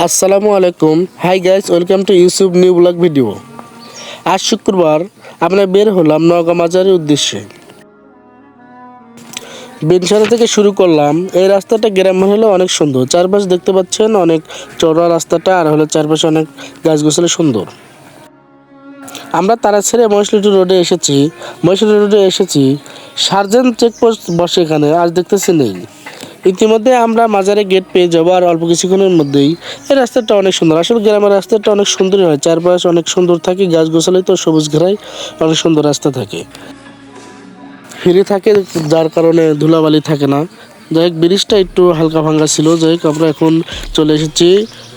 আসসালামু আলাইকুম। Hi guys welcome to Yusuf new blog video আজ শুক্রবার, আমরা বের হলাম নওগাঁ মাজারের উদ্দেশ্যে। বিনসারা থেকে শুরু করলাম, এই রাস্তাটা গ্রাম হলে অনেক সুন্দর। চারপাশ দেখতে পাচ্ছেন অনেক চড়া রাস্তাটা, আর হলো চারপাশে অনেক গাছগাছালি সুন্দর। আমরা তারা ছেড়ে মহিষলিটি রোডে এসেছি। মহিষলিটি রোডে এসেছি। সার্জেন্ট চেকপোস্ট বসে এখানে, আজ দেখতেছি নেই। ইতিমধ্যে আমরা মাজারে গেট পেয়ে যাব আর অল্প কিছুক্ষণের মধ্যেই। এই রাস্তাটা অনেক সুন্দর। আসলে গ্রামের রাস্তাটা অনেক সুন্দরই হয়। চারপাশ অনেক সুন্দর থাকে গাছ গোছালি তো সবুজ ঘেরাই অনেক সুন্দর রাস্তা থাকে। ফিরে থাকে যার কারণে ধুলাবালি থাকে না। যাই হোক, ব্রিজটা একটু হালকা ভাঙ্গা ছিল। যাই হোক, আমরা এখন চলে এসেছি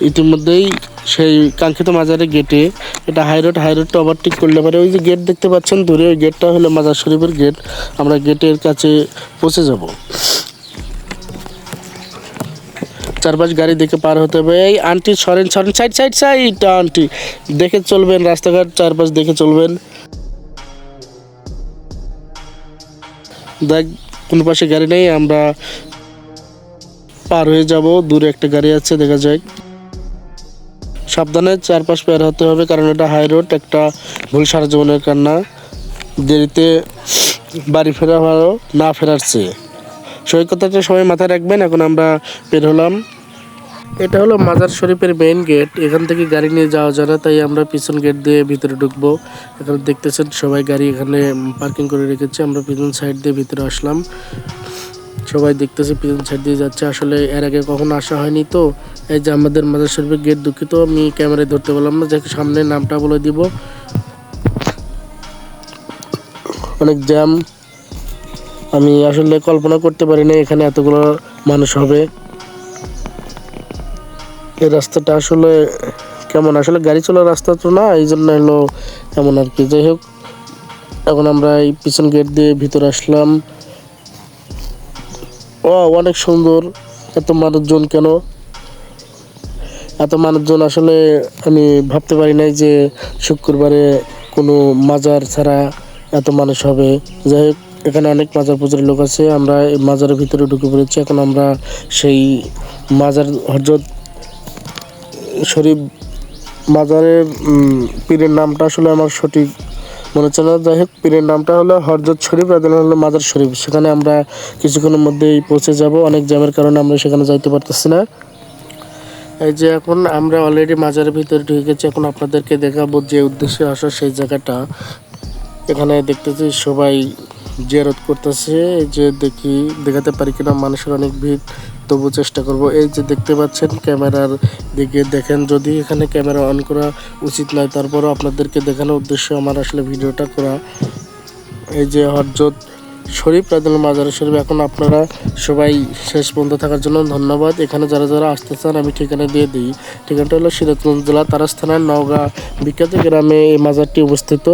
ইতিমধ্যেই সেই কাঙ্ক্ষিত মাজারের গেটে এটা হাই রোড হাই রোডটা ওভারটেক করলে পারে ওই যে গেট দেখতে পাচ্ছেন দূরে, ওই গেটটা হলো মাজার শরীফের গেট আমরা গেটের কাছে পৌঁছে যাব। চারপাশ গাড়ি দেখে পার হতে হবে। এই আন্টি সরেন সরেন, সাইড সাইড সাইড, আন্টি। দেখে চলবেন, রাস্তাঘাট চারপাশ দেখে চলবেন। দেখ, কোন পাশে গাড়ি নেই, আমরা পার হয়ে যাব। দূরে একটা গাড়ি আছে, দেখা যায় সাবধানে চারপাশ পার হতে হবে, কারণ এটা হাই রোড একটা ভুল সারা জীবনের কান্না। দেরিতে বাড়ি ফেরা ভালো না ফেরার চেয়ে। সেই কথাটা সবাই মাথায় রাখবেন, এখন আমরা বের হলাম। এটা হলো মাজার শরীফের মেইন গেট এখান থেকে গাড়ি নিয়ে যাওয়া যায় না, তাই আমরা পিছন গেট দিয়ে ভিতরে ঢুকবো। এখানে দেখতেছেন সবাই গাড়ি এখানে পার্কিং করে রেখেছে। আমরা পিছন সাইড দিয়ে ভিতরে আসলাম। সবাই দেখতেছে পিছন সাইড দিয়ে যাচ্ছে। আসলে এর আগে কখনো আসা হয়নি তো। এই যে আমাদের মাজার শরীফের গেট দুঃখিত, আমি ক্যামেরায় ধরতে পারলাম না। যাকে, সামনে নামটা বলে দিব। অনেক জ্যাম আমি আসলে কল্পনা করতে পারি না এখানে এতগুলো মানুষ হবে। এই রাস্তাটা আসলে কেমন? আসলে গাড়ি চলার রাস্তা তো না এই জন্য হলো এমন আর কি। যাই হোক, এখন আমরা এই পিছন গেট দিয়ে ভিতরে আসলাম। ও অনেক সুন্দর। এত মানুষজন কেন? এত মানুষজন আসলে আমি ভাবতে পারি নাই যে শুক্রবারে কোনো মাজার ছাড়া এত মানুষ হবে। যাই হোক, এখানে অনেক মাজার পূজার লোক আছে, আমরা এই মাজারের ভিতরে ঢুকে পড়েছি। এখন আমরা সেই মাজার হজরত শরীফ মাজারের উম, পীরের নামটা আসলে আমার সঠিক মনে হচ্ছে না। যাই হোক পীরের নামটা হলো হরজত শরীফ রাজন হলো মাজার শরীফ। সেখানে আমরা কিছুক্ষণের মধ্যেই পৌঁছে যাব। অনেক জ্যামের কারণে আমরা সেখানে যাইতে পারতেছি না। এই যে এখন আমরা অলরেডি মাজারের ভিতরে ঢুকে গেছি। এখন আপনাদেরকে দেখাবো যে উদ্দেশ্যে আসা সেই জায়গাটা। এখানে দেখতেছি সবাই জিয়ারত করতেছে, এই যে দেখি, দেখাতে পারি কিনা, মানুষের অনেক ভিড় তবু চেষ্টা করব। এই যে দেখতে পাচ্ছেন, ক্যামেরার দিকে দেখেন, যদি এখানে ক্যামেরা অন করা উচিত নয়, তারপরও আপনাদেরকে দেখানোর উদ্দেশ্য আমার আসলে ভিডিওটা করা। এই যে হরজত শরীফ রাজুল মাজার শরীফ, এখন আপনারা সবাই শেষ পর্যন্ত থাকার জন্য ধন্যবাদ। এখানে যারা যারা আসতে চান, আমি ঠিকানা দিয়ে দিই। ঠিকানাটা হলো সিরাজগঞ্জ জেলা তারাস থানার নওগাঁ বিখ্যাত গ্রামে এই মাজারটি অবস্থিত।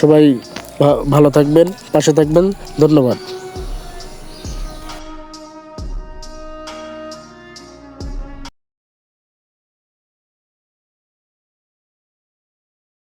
সবাই ভালো থাকবেন পাশে থাকবেন ধন্যবাদ।